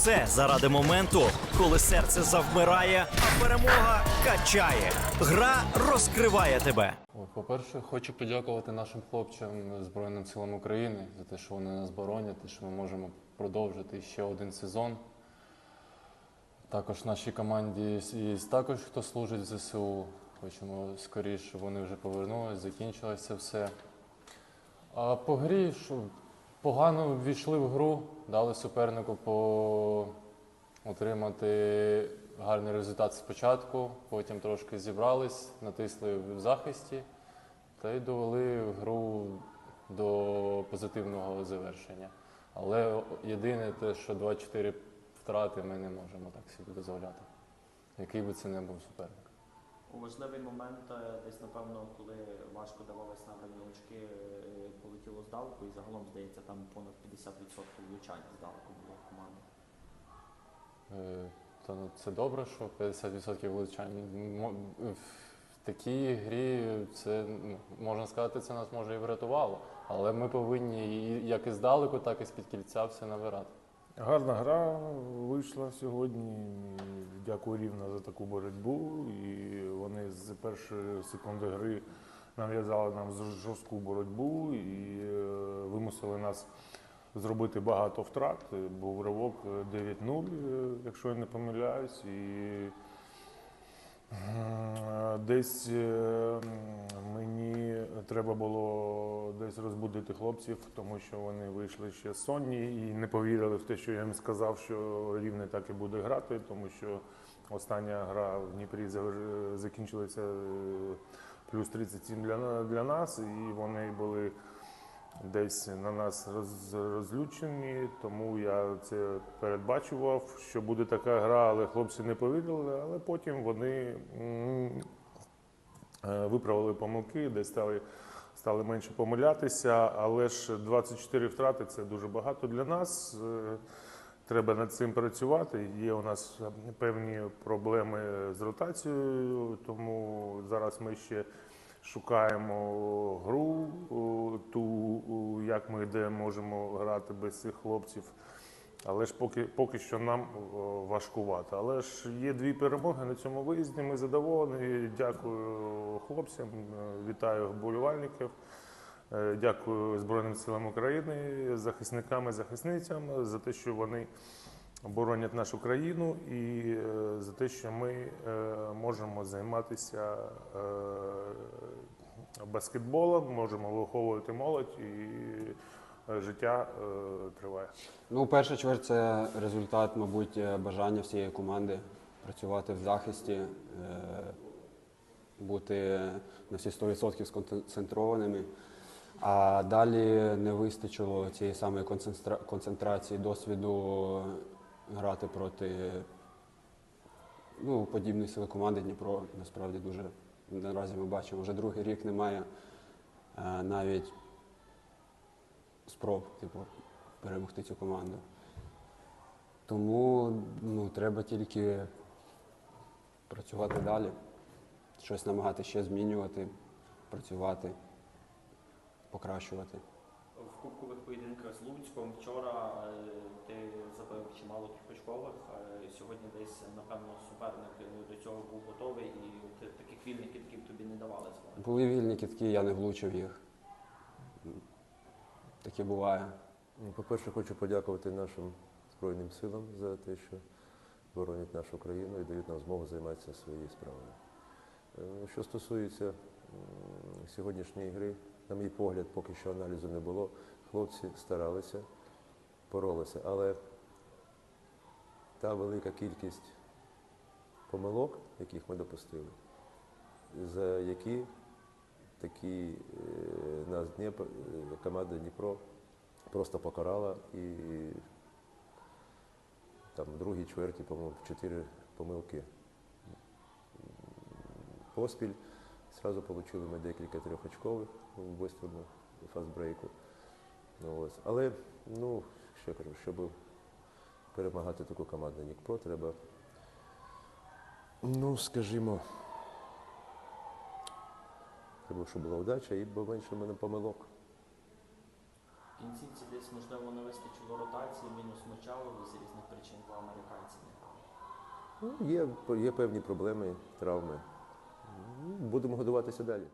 все заради моменту, коли серце завмирає, а перемога качає. Гра розкриває тебе. По-перше, хочу подякувати нашим хлопцям Збройним силам України за те, що вони нас боронять, і що ми можемо продовжити ще один сезон. Також нашій команді є також, хто служить в ЗСУ. Хочемо скоріше, щоб вони вже повернулись, закінчилося все. А по грі що, погано ввійшли в гру, дали супернику по отримати гарний результат спочатку, потім трошки зібрались, натисли в захисті та й довели гру до позитивного завершення. Але єдине те, що 2-4 втрати ми не можемо так собі дозволяти, який би це не був суперник. У важливий момент, е, десь напевно, коли важко давалось набрані очки, е, полетіло здалеку, і загалом здається, там понад 50% влучань здалеку було в команди. Е, Та ну це добре, що 50% влучань. Мо- В такій грі це ну, можна сказати, це нас може і врятувало. Але ми повинні і як і здалеку, так і з під кільця все набирати. Гарна гра вийшла сьогодні. Дякую Рівна за таку боротьбу. І з першої секунди гри нав'язали нам жорстку боротьбу і е, вимусили нас зробити багато втрат. Був ривок 9-0, е, якщо я не помиляюсь. І е, десь треба було десь розбудити хлопців, тому що вони вийшли ще сонні і не повірили в те, що я їм сказав, що рівне так і буде грати, тому що остання гра в Дніпрі закінчилася е, плюс 37 для, для нас, і вони були десь на нас роз, розлючені, тому я це передбачував, що буде така гра, але хлопці не повірили. Але потім вони виправили помилки, десь стали, стали менше помилятися. Але ж 24 втрати це дуже багато для нас. Е, Треба над цим працювати. Є у нас певні проблеми з ротацією, тому зараз ми ще шукаємо гру, ту, як ми де можемо грати без цих хлопців. Але ж поки, поки що нам важкувато. Але ж є дві перемоги на цьому виїзді. Ми задоволені. Дякую хлопцям, е, вітаю вболівальників. Е, Дякую Збройним силам України, захисникам і захисницям за те, що вони боронять нашу країну, і е, за те, що ми е, можемо займатися е, баскетболом, можемо виховувати молодь і е, життя е, триває. Ну, перша чверть це результат, мабуть, е, бажання всієї команди працювати в захисті, е, бути на всі 100% сконцентрованими. А далі не вистачило цієї самої концентра- концентрації, досвіду грати проти ну, подібної сили команди Дніпро. Насправді дуже наразі ми бачимо, вже другий рік немає е, навіть спроб, типу, перемогти цю команду. Тому ну, треба тільки працювати далі, щось намагати ще змінювати, працювати, покращувати. В кубкових поєдинках з Луцьком вчора е, ти забив чимало трьохочкових. е, Сьогодні десь, напевно, суперник е, до цього був готовий, і таких вільних китків тобі не давали. Були вільні кітки, я не влучив їх. Таке буває. Ну, По-перше, хочу подякувати нашим Збройним силам за те, що боронять нашу країну і дають нам змогу займатися своєю справою. Е, Що стосується сьогоднішньої гри, на мій погляд, поки що аналізу не було. Хлопці старалися, боролися, але та велика кількість помилок, яких ми допустили, за які такі е, нас Дніпро, е, команда Дніпро просто покарала і там в другій чверті, по-моєму, чотири помилки поспіль. Зразу отримали ми декілька трьохочкових в бистрому фастбрейку. Ну, ось. Але, ну, я кажу, щоб перемагати таку команду Нікпро, треба, ну, скажімо, треба, що була вдача і було менше в мене помилок. В кінцівці десь, можливо, не вистачило ротації, мінус мочало, з різних причин, бо американці не грали? Ну, є, є певні проблеми, травми. Будемо годуватися далі.